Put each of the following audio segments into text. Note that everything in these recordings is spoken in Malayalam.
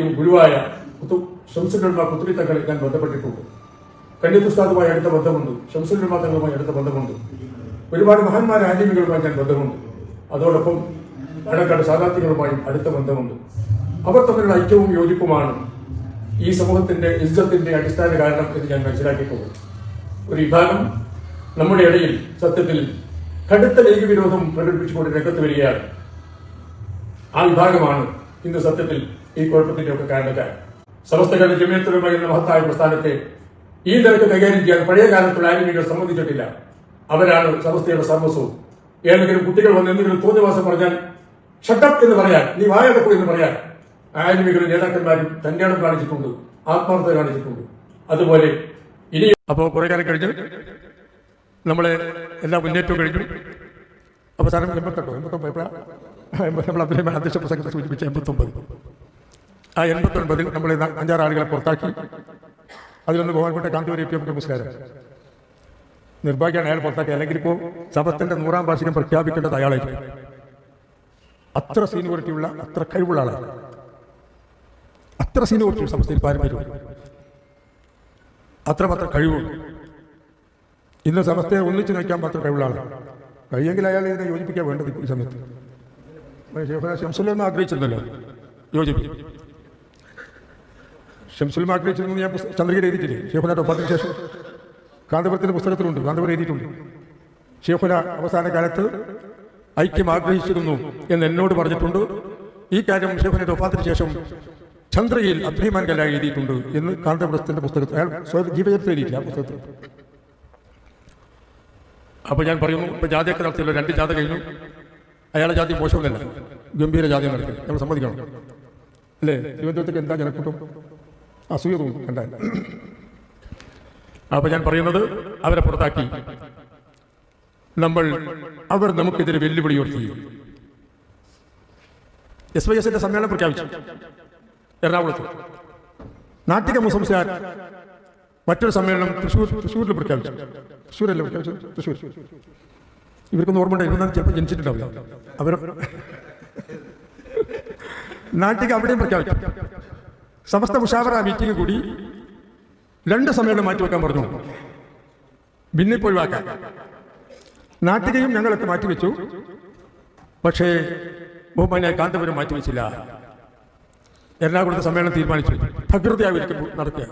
ഗുരുവായ ഷംസുലമ പുത്രി തങ്ങളെ ഞാൻ ബന്ധപ്പെട്ടിട്ടുണ്ട്. കന്യപുസ്താദുമായി അടുത്ത ബന്ധമുണ്ട്. ഷംസുലമ തങ്ങളുമായി അടുത്ത ബന്ധമുണ്ട്. ഒരുപാട് മഹാന്മാരെ ആന്റിമികളുമായി ഞാൻ ബന്ധമുണ്ട്. അതോടൊപ്പം പാലക്കാട് സാധാർത്ഥികളുമായും അടുത്ത ബന്ധമുണ്ട്. അവർ തമ്മിലുള്ള ഐക്യവും യോജിപ്പുമാണ് ഈ സമൂഹത്തിന്റെ ഇജ്ജത്തിന്റെ അടിസ്ഥാന കാരണം എന്ന് ഞാൻ മനസ്സിലാക്കിയിട്ടുണ്ട്. ഒരു വിഭാഗം നമ്മുടെ ഇടയിൽ സത്യത്തിൽ കടുത്ത ലൈംഗിക വിരോധം പ്രകടിപ്പിച്ചുകൊണ്ട് രംഗത്ത് വരികയാണ്. ആ വിഭാഗമാണ് ഇന്ന് സത്യത്തിൽ ഈ കുഴപ്പത്തിന്റെ ഒക്കെ കാരണക്കാരൻ സമസ്തകാല ജമ്യത്തുമായി എന്ന മഹത്തായ പ്രസ്ഥാനത്തെ ഈ നിരക്ക് കൈകാര്യം ചെയ്യാൻ പഴയ കാലത്തുള്ള ആലിമികൾ സമ്മതിച്ചിട്ടില്ല. അവരാണ് സമസ്തയുടെ സർവസ്വവും. ഏതെങ്കിലും കുട്ടികൾ വന്ന് എന്തെങ്കിലും തോന്നിവാസം പറഞ്ഞാൽ ഷട്ടപ്പ് എന്ന് പറയാൻ നീ വായടക്കൂ എന്ന് പറയാൻ ആലിമികളും നേതാക്കന്മാരും തന്നെയാണ് കാണിച്ചിട്ടുണ്ട് ആത്മാർത്ഥത കാണിച്ചിട്ടുണ്ട്. അതുപോലെ ഇനി അപ്പോൾ കുറെ കാലം കഴിഞ്ഞ് നമ്മളെ എല്ലാ മുന്നേറ്റവും കഴിഞ്ഞു. അവസാനം എൺപത്തെട്ടോ? എൺപത്തൊമ്പത് എപ്പോഴാണ് നമ്മൾ അബ്ദുറഹ്മാൻ അധ്യക്ഷ പ്രസംഗത്തെ സൂചിപ്പിച്ച എൺപത്തൊമ്പത്. ആ എൺപത്തൊൻപതിൽ നമ്മൾ അഞ്ചാറ് ആളുകളെ പുറത്താക്കി. അതിലൊന്ന് ബഹുമാനപ്പെട്ട കാന്തപുരം പി എം നമസ്കാരം നിർഭാഗ്യമാണ് അയാൾ പുറത്താക്കി അല്ലെങ്കിൽ ഇപ്പോൾ സഭത്തിന്റെ നൂറാം വാർഷികം പ്രഖ്യാപിക്കേണ്ടത് അയാളായിരിക്കും. അത്ര സീനിയോറിറ്റിയുള്ള അത്ര കഴിവുള്ള ആളാണ്. അത്ര സീനിയോറിറ്റി സമസ്തയിൽ പാരമ്പര്യവും അത്രമാത്രം കഴിവുണ്ട്. ഇന്ന് സമസ്തയെ ഒന്നിച്ചു നയിക്കാൻ മാത്രം കഴിവുള്ള ആളാണ്. കഴിയെങ്കിൽ അയാൾ ഇതിനെ യോജിപ്പിക്കാൻ വേണ്ടത് ഈ സമയത്ത്. ഷംസുലൊന്നും ആഗ്രഹിച്ചിരുന്നല്ലോ. യോജിപ്പിക്കും. ഷംസുൽ ആഗ്രഹിച്ചിരുന്നു ഞാൻ ചന്ദ്രഗിരി എഴുതിയിട്ടില്ലേ? ഷേഖുന ഒപ്പത്തിന് ശേഷം. കാന്തപുരത്തിന്റെ പുസ്തകത്തിലുണ്ട്. കാന്തപുരം എഴുതിയിട്ടുണ്ട്. ഷേഖുന അവസാന കാലത്ത് ഐക്യം ആഗ്രഹിച്ചിരുന്നു എന്ന് എന്നോട് പറഞ്ഞിട്ടുണ്ട്. ഈ കാര്യം ഷേഖുനയുടെ ഒപ്പാത്തിന് ശേഷം ചന്ദ്രയിൽ അഭിമാൻ കല എഴുതിയിട്ടുണ്ട് എന്ന് കാന്തപുരത്തിന്റെ പുസ്തകത്തിൽ അയാൾ സ്വയം ജീവചരിത്രം എഴുതിയില്ല ആ പുസ്തകത്തിൽ. അപ്പോൾ ഞാൻ പറയുന്നു ഇപ്പോൾ ജാതിയൊക്കെ നടത്തിയല്ലോ രണ്ട് ജാഥ കഴിഞ്ഞു. അയാളെ ജാതി മോശമൊന്നുമല്ല ഗംഭീര ജാതി നടത്തി നമ്മൾ സമ്മതിക്കണം. അല്ലേ? തിരുവനന്തപുരത്തേക്ക് എന്താ ജനക്കൂട്ടം? അസൂയ തോന്നും കണ്ടാൽ ഞാൻ പറയുന്നത് അവരെ പുറത്താക്കി. നമ്മൾ അവർ നമുക്കെതിരെ വെല്ലുവിളി ഉയർത്തി. എസ് വൈ എസിന്റെ സമ്മേളനം പ്രഖ്യാപിച്ചു. എറണാകുളത്ത്. നാട്ടിക മുസംസാർ മറ്റൊരു സമ്മേളനം തൃശ്ശൂർ തൃശ്ശൂരിൽ പ്രഖ്യാപിച്ചു. തൃശ്ശൂരല്ലേ പ്രഖ്യാപിച്ചു തൃശ്ശൂർ. ഇവർക്കൊന്നും ഓർമ്മ ഇവരൊന്നും ചിലപ്പോൾ ജനിച്ചിട്ടുണ്ടാവില്ല. അവർ നാട്ടിക അവിടെയും പ്രഖ്യാപിച്ചു. സമസ്ത മുഷാവറ മീറ്റിംഗ് കൂടി രണ്ട് സമ്മേളനം മാറ്റിവെക്കാൻ പറഞ്ഞു. ഭിന്നിപ്പ് ഒഴിവാക്കാൻ നാട്ടികയും ഞങ്ങളൊക്കെ മാറ്റിവെച്ചു പക്ഷേ ബഹുമാനെ കാന്തപുരം മാറ്റിവെച്ചില്ല എറണാകുളത്തെ സമ്മേളനം തീരുമാനിച്ചു. ഭദ്രതയായിരിക്കും നടക്കുക.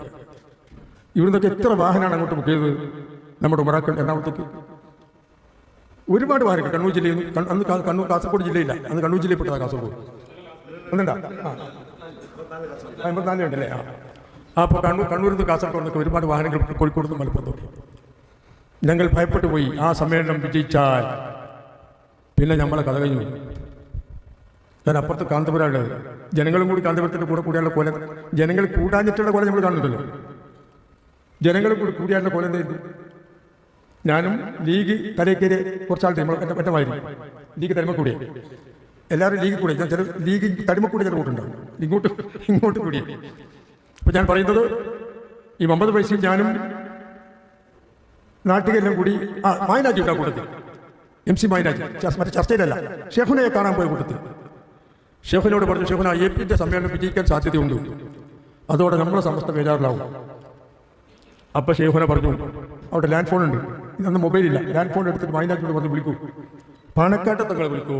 ഇവിടുന്നൊക്കെ എത്ര വാഹനമാണ് അങ്ങോട്ട് ബുക്ക് ചെയ്തത് നമ്മുടെ ഉമറാക്കൾ എറണാകുളത്തേക്ക്. ഒരുപാട് വാഹനങ്ങൾ. കണ്ണൂർ ജില്ലയിൽ അന്ന് കണ്ണൂർ കാസർഗോഡ് ജില്ലയില്ല. അന്ന് കണ്ണൂർ ജില്ലയിൽ പെട്ടതാണ് കാസർഗോഡ്. ഒന്നുണ്ടാ ആ. അമ്പത്തിനാല് ഉണ്ടല്ലേ? അപ്പോൾ കണ്ണൂർ കണ്ണൂരിൽ നിന്ന് കാസർഗോഡ് നിന്നൊക്കെ ഒരുപാട് വാഹനങ്ങൾ കോഴിക്കോട് നിന്ന് മലപ്പുറത്തോട്ട് ഞങ്ങൾ ഭയപ്പെട്ടു പോയി. ആ സമ്മേളനം വിജയിച്ചാൽ പിന്നെ നമ്മളെ കഥ കഴിഞ്ഞു ഞാൻ അപ്പുറത്ത് കാന്തപുരമുള്ളത് ജനങ്ങളും കൂടി കാന്തപുരത്തിന്റെ കൂടെ കൂടിയുള്ള കൊല ജനങ്ങൾ കൂടാഞ്ഞിട്ടുള്ള കൊല നമ്മൾ കാണുന്നുണ്ടല്ലോ. ജനങ്ങൾ കൂടി കൂടിയാലുള്ള കൊല എന്തായിരുന്നു ഞാനും ലീഗ് തലക്കേരി കുറച്ചാൾ മറ്റമായിരുന്നു ലീഗ് തലമക്കൂടിയ എല്ലാവരും ലീഗിൽ കൂടി ഞാൻ ചില ലീഗ് തടിമക്കൂടി ചില കൂട്ടുണ്ടാവും ഇങ്ങോട്ട് ഇങ്ങോട്ട് കൂടി. അപ്പം ഞാൻ പറയുന്നത് ഈ മുഹമ്മദ് വയസ്സിൽ ഞാനും നാട്ടുകാരെല്ലാം കൂടി ആ മായനാജി ഉണ്ടാ കൂട്ടത്തിൽ. എം സി മായനാജി മറ്റേ ചർച്ചയിലല്ല ഷെഹുനെ കാണാൻ പോയ കൂട്ടത്തിൽ. ഷെഹുനോട് പറഞ്ഞു ഷെഹുന എ പിന്റെ സമ്മേളനം വിജയിക്കാൻ സാധ്യതയുണ്ട്. അതോടെ നമ്മളെ സമസ്ത ബേജാറിലാവും അപ്പം ഷെയ്ഖുന പറഞ്ഞു അവിടെ ലാൻഡ് ഫോൺ ഉണ്ട് ഇന്ന് മൊബൈൽ ഇല്ല ലാൻഡ് ഫോൺ എടുത്തിട്ട് വയനാട്ടിലോട് പറഞ്ഞ് വിളിക്കൂ. പണക്കാട്ട് തങ്ങളെ വിളിക്കൂ.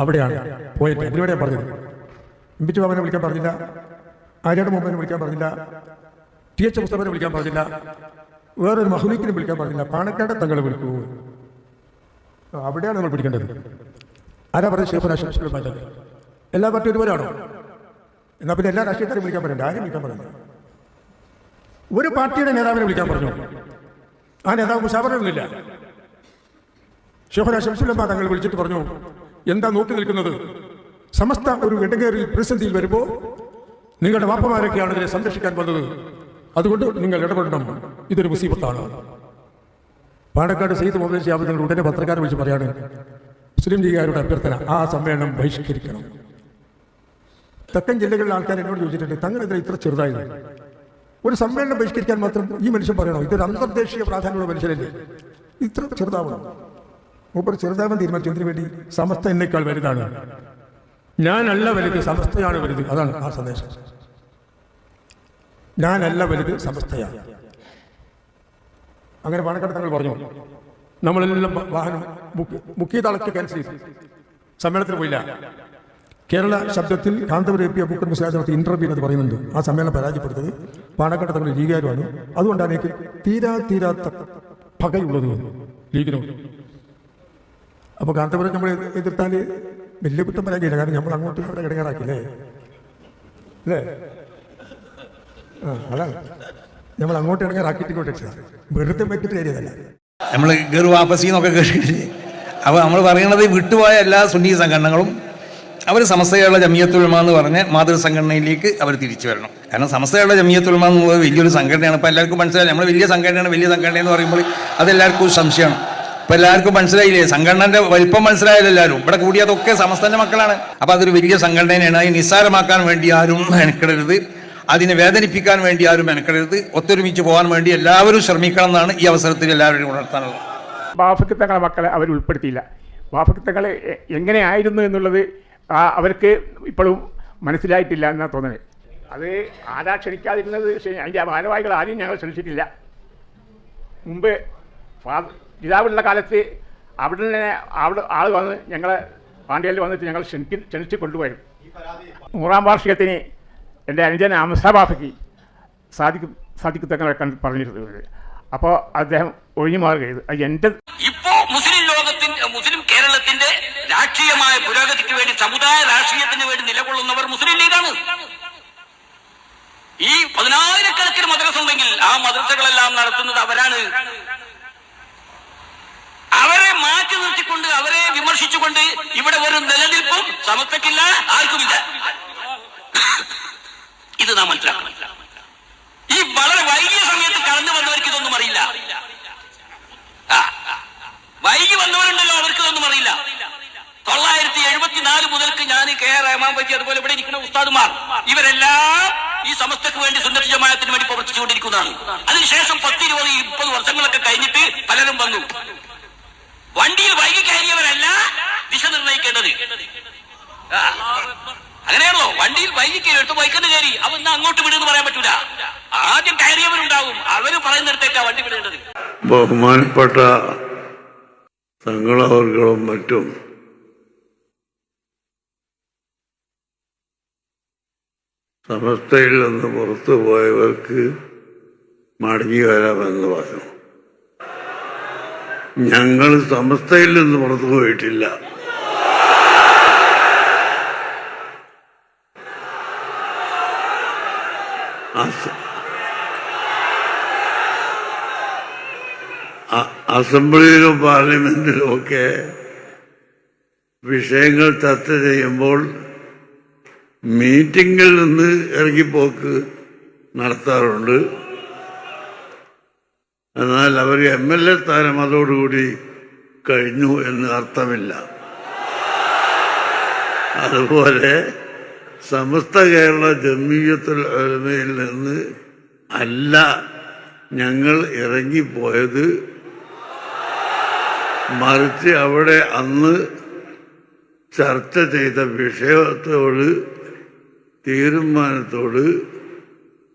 അവിടെയാണ്. പോയിട്ട്. അതിലൂടെയാണ് പറഞ്ഞത് ഇമ്പിച്ചു ബാബനെ വിളിക്കാൻ പറഞ്ഞില്ല. ആര്യാട് മുമ്പനെ വിളിക്കാൻ പറഞ്ഞില്ല. ടി എച്ച് മുസ്തഫനെ വിളിക്കാൻ പറഞ്ഞില്ല. വേറൊരു മഹുലീക്കിനെ വിളിക്കാൻ പറഞ്ഞില്ല. പാണക്കാട് തങ്ങളെ വിളിക്കൂ. അവിടെയാണ് നമ്മൾ പിടിക്കേണ്ടത്. ആരാ പറഞ്ഞത്? രാഷ്ട്രീയ മാറ്റത് എല്ലാ പാർട്ടിയും ഒരുപോലാണോ എന്നാൽ പിന്നെ എല്ലാ രാഷ്ട്രീയക്കാരും വിളിക്കാൻ പറയണ്ട ആരും വിളിക്കാൻ പറഞ്ഞു ഒരു പാർട്ടിയുടെ നേതാവിനെ വിളിക്കാൻ പറഞ്ഞു. ആ നേതാവ് മുഷാവറൊന്നുമില്ല ഷെഹുന ഷംസുലമ്മ തങ്ങൾ വിളിച്ചിട്ട് പറഞ്ഞു. എന്താ നോക്കി നിൽക്കുന്നത്? സമസ്ത ഒരു ഇടകേറിൽ പ്രതിസന്ധിയിൽ വരുമ്പോൾ നിങ്ങളുടെ വാപ്പമാരൊക്കെയാണ് ഇതിനെ സംരക്ഷിക്കാൻ വന്നത്. അതുകൊണ്ട് നിങ്ങൾ ഇടപെടണം. ഇതൊരു മുസീബത്താണ്. പാണക്കാട് സെയ്ത് മൊബൈൽ നിങ്ങൾ ഉടനെ പത്രക്കാരെ വിളിച്ച് പറയാണ് മുസ്ലിം ലീഗുകാരുടെ അഭ്യർത്ഥന ആ സമ്മേളനം ബഹിഷ്കരിക്കണം. തെക്കൻ ജില്ലകളിലെ ആൾക്കാർ എന്നോട് ചോദിച്ചിട്ടുണ്ട് തങ്ങളെതിരെ ഇത്ര ചെറുതായത്? ഒരു സമ്മേളനം ബഹിഷ്കരിക്കാൻ മാത്രം ഈ മനുഷ്യൻ പറയണോ? ഇതൊരു അന്തർദേശീയ പ്രാധാന്യമുള്ള മനുഷ്യരല്ലേ? ഇത്ര ചെറുതാവണം. മൂപ്പർ ചെറുതാവാൻ തീരുമാനിച്ചു. വേണ്ടി? സമസ്ത എന്നേക്കാൾ വലുതാണ്. ഞാനല്ല വലുത് സമസ്തയാണ് വലുത്. അതാണ് ആ സന്ദേശം. ഞാനല്ല വലുത് സമസ്തയാണ്. അങ്ങനെ പാണക്കാട് പറഞ്ഞു. നമ്മളെല്ലാം വാഹനം ബുക്ക് ബുക്ക് ചെയ്ത ക്യാൻസൽ ചെയ്തു. സമ്മേളനത്തിന് പോയില്ല. കേരള ശബ്ദത്തിൽ കാന്തപുരം എപ്പിയ പി അബൂക്കർ മുസ്ലാദ് നടത്തിയ ഇന്റർവ്യൂ എന്ന് പറയുന്നുണ്ട്. ആ സമ്മേളനം പരാജയപ്പെടുത്തത് പാണക്കാട് തങ്ങൾ ലീഗുകാരുമാണ്. അതുകൊണ്ടാണ് എനിക്ക് തീരാ തീരാത്ത പകയുള്ളത് ലീഗിനോട്. അപ്പോൾ കാന്തപുരം നമ്മൾ എതിർത്താൽ വലിയ കുറ്റം പറയാൻ കാരണം നമ്മൾ അങ്ങോട്ട് അവിടെ ഇടങ്ങാറാക്കില്ലേ? അല്ലേ? ആ അതാണ്. നമ്മൾ അങ്ങോട്ട് രക്ഷിതാ വെറുതെ വെക്കിട്ട് കയറിയതല്ല നമ്മൾ ഗർ വാപ്പസി എന്നൊക്കെ കേട്ടിട്ടില്ലേ അപ്പോൾ നമ്മൾ പറയുന്നത് വിട്ടുപോയ എല്ലാ സുന്നി സംഘടനകളും അവർ സമസ്തയുള്ള ജമിയത്തുൽമ എന്ന് പറഞ്ഞ് മാതൃ സംഘടനയിലേക്ക് അവർ തിരിച്ചു വരണം. കാരണം സമസ്തയുള്ള ജമിയത്തുൽമ എന്നുള്ളത് വലിയൊരു സംഘടനയാണ്. ഇപ്പോൾ എല്ലാവർക്കും മനസ്സിലായി നമ്മൾ വലിയ സംഘടനയാണ് വലിയ സംഘടന എന്ന് പറയുമ്പോൾ അതെല്ലാവർക്കും സംശയമാണ്. ഇപ്പോൾ എല്ലാവർക്കും മനസ്സിലായില്ലേ? സംഘടനയുടെ വലിപ്പം മനസ്സിലായാലും എല്ലാവരും. ഇവിടെ കൂടിയതൊക്കെ സമസ്തന്റെ മക്കളാണ്. അപ്പോൾ അതൊരു വലിയ സംഘടനയാണ് അതിനെ നിസ്സാരമാക്കാൻ വേണ്ടി ആരും മെനക്കെടരുത്. അതിനെ വേദനിപ്പിക്കാൻ വേണ്ടി ആരും മെനക്കെടരുത്. ഒത്തൊരുമിച്ച് പോകാൻ വേണ്ടി എല്ലാവരും ശ്രമിക്കണം എന്നാണ് ഈ അവസരത്തിൽ എല്ലാവരും ഉണർത്താനുള്ളത്. ബാഫക്ക് തങ്ങളെ മക്കളെ അവർ ഉൾപ്പെടുത്തിയില്ല. ബാഫക്ക് തങ്ങളെ എങ്ങനെയായിരുന്നു എന്നുള്ളത് അവർക്ക് ഇപ്പോഴും മനസ്സിലായിട്ടില്ല എന്നാണ് തോന്നുന്നത് അത് ആരാ ക്ഷണിക്കാതിരുന്നത്? അതിന്റെ ഭാരവാഹികൾ ആരും ഞങ്ങൾ ശ്രമിച്ചിട്ടില്ല മുമ്പ് ഫാ- പിതാവുള്ള കാലത്ത് അവിടെ തന്നെ അവിടെ ആൾ വന്ന് ഞങ്ങളെ പാണ്ഡ്യയിൽ വന്നിട്ട് ഞങ്ങൾ ക്ഷണിക്ക് ക്ഷണിച്ച് കൊണ്ടുപോയി നൂറാം വാർഷികത്തിന് എന്റെ അനുജൻ അംസ ബാഫയ്ക്ക് സാധിക്കും സാധിക്കും തങ്ങളെ കണ്ട് പറഞ്ഞിരുന്നത്. അപ്പോൾ അദ്ദേഹം ഒഴിഞ്ഞു മാറുകയത് എന്റെ ഇപ്പോൾ മുസ്ലിം ലോകത്തിന്റെ മുസ്ലിം കേരളത്തിന്റെ രാഷ്ട്രീയമായ പുരോഗതിക്ക് വേണ്ടി സമുദായ രാഷ്ട്രീയത്തിന് വേണ്ടി നിലകൊള്ളുന്നവർ മുസ്ലിം ലീഗാണ്. ഈ പതിനായിരക്കണക്കിന് മദ്രസ ഉണ്ടെങ്കിൽ ആ മദ്രസകളെല്ലാം നടത്തുന്നത് അവരാണ് അവരെ മാറ്റി നിർത്തിക്കൊണ്ട് അവരെ വിമർശിച്ചുകൊണ്ട് ഇവിടെ ഒരു നിലനിൽപ്പും സമത്വക്കില്ല ആർക്കുമില്ല. ഇത് നാം മനസ്സിലാക്കണം. ഈ വളരെ വൈകിയ സമയത്ത് കടന്നു വന്നവർക്ക് ഇതൊന്നും അറിയില്ല. വൈകി വന്നവരുണ്ടല്ലോ അവർക്ക് ഇതൊന്നും അറിയില്ല. തൊള്ളായിരത്തി എഴുപത്തിനാല് മുതൽക്ക് ഞാൻ കെ ആർ റഹ്മാൻ പറ്റി അതുപോലെ ഇവിടെ ഇരിക്കുന്ന ഉസ്താദുമാർ ഇവരെല്ലാം ഈ സമസ്തക്ക് വേണ്ടി സുന്നത്ത് വേണ്ടി പ്രവർത്തിച്ചുകൊണ്ടിരിക്കുന്നതാണ്. അതിനുശേഷം പത്ത് ഇരുപത് മുപ്പത് വർഷങ്ങളൊക്കെ കഴിഞ്ഞിട്ട് പലരും വന്നു. വണ്ടിയിൽ വൈകി കയറിയവരല്ല ദിശ നിർണയിക്കേണ്ടത് അങ്ങനെയാണോ? അങ്ങനെയാണല്ലോ വണ്ടിയിൽ വൈകി കയറി എടുത്ത് ബൈക്കിന് കയറി. അവൻ അങ്ങോട്ട് വിടുമെന്ന് പറയാൻ പറ്റൂല. ആദ്യം കയറിയവരുണ്ടാവും. അവർ പറയുന്നിടത്തേക്കാ വണ്ടി വിടേണ്ടത്. ബഹുമാനപ്പെട്ട തങ്ങളവർകളും മറ്റും. സമസ്തയിൽ നിന്ന് പുറത്തു പോയവർക്ക് മടങ്ങി വരാമെന്ന് പറഞ്ഞു. ഞങ്ങൾ സമസ്തയിൽ നിന്ന് പുറത്തു പോയിട്ടില്ല. അസംബ്ലിയിലും പാർലമെന്റിലും ഒക്കെ വിഷയങ്ങൾ ചർച്ച ചെയ്യുമ്പോൾ മീറ്റിംഗിൽ നിന്ന് ഇറങ്ങിപ്പോക്ക് നടത്താറുണ്ട്. എന്നാൽ അവർ എം എൽ എ സ്ഥാനം അതോടുകൂടി കഴിഞ്ഞു എന്ന് അർത്ഥമില്ല. അതുപോലെ സമസ്ത കേരള ജമീയത്തുൽ അലമയിൽ നിന്ന് അല്ല ഞങ്ങൾ ഇറങ്ങിപ്പോയത്. മറിച്ച് അവിടെ അന്ന് ചർച്ച ചെയ്ത വിഷയത്തോട് തീരുമാനത്തോട്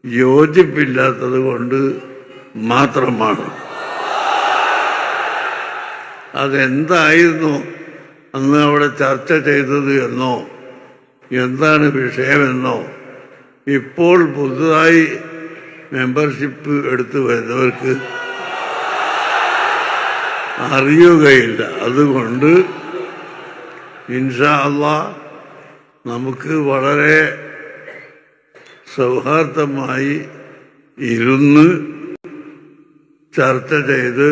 യോജിപ്പില്ലാത്തത് കൊണ്ട് മാത്രമാണ്. അതെന്തായിരുന്നു അന്ന് അവിടെ ചർച്ച ചെയ്തത് എന്നോ എന്താണ് വിഷയമെന്നോ ഇപ്പോൾ പുതുതായി മെമ്പർഷിപ്പ് എടുത്തു വരുന്നവർക്ക് അറിയുകയില്ല. അതുകൊണ്ട് ഇൻഷാ അള്ളാ നമുക്ക് വളരെ സൗഹാർദ്ദമായി ഇരുന്ന് ചർച്ച ചെയ്ത്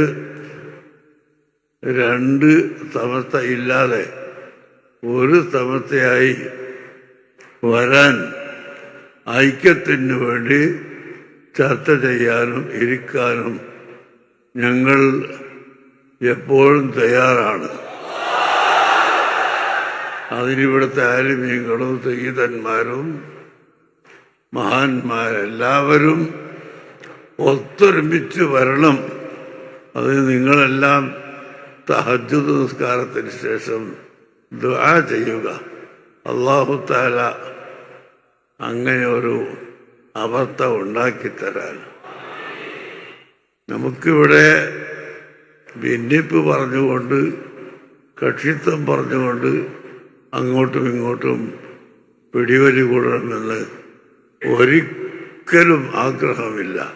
രണ്ട് സമസ്ത ഇല്ലാതെ ഒരു സമസ്തയായി വരാൻ ഐക്യത്തിന് വേണ്ടി ചർച്ച ചെയ്യാനും ഇരിക്കാനും ഞങ്ങൾ എപ്പോഴും തയ്യാറാണ്. അതിനിവിടുത്തെ ആലിമീങ്ങളും സഹീതന്മാരും മഹാന്മാരെല്ലാവരും ഒത്തൊരുമിച്ച് വരണം. അത് നിങ്ങളെല്ലാം തഹജ്ജുദ് നിസ്കാരത്തിന് ശേഷം ദുആ ചെയ്യുക. അള്ളാഹു താല അങ്ങനെ ഒരു അവസ്ഥ ഉണ്ടാക്കിത്തരാൻ. നമുക്കിവിടെ ഭിന്നിപ്പ് പറഞ്ഞുകൊണ്ട് കക്ഷിത്വം പറഞ്ഞുകൊണ്ട് അങ്ങോട്ടും ഇങ്ങോട്ടും പിടിവലി കൂടണമെന്ന് ഒരിക്കലും ആഗ്രഹമില്ല.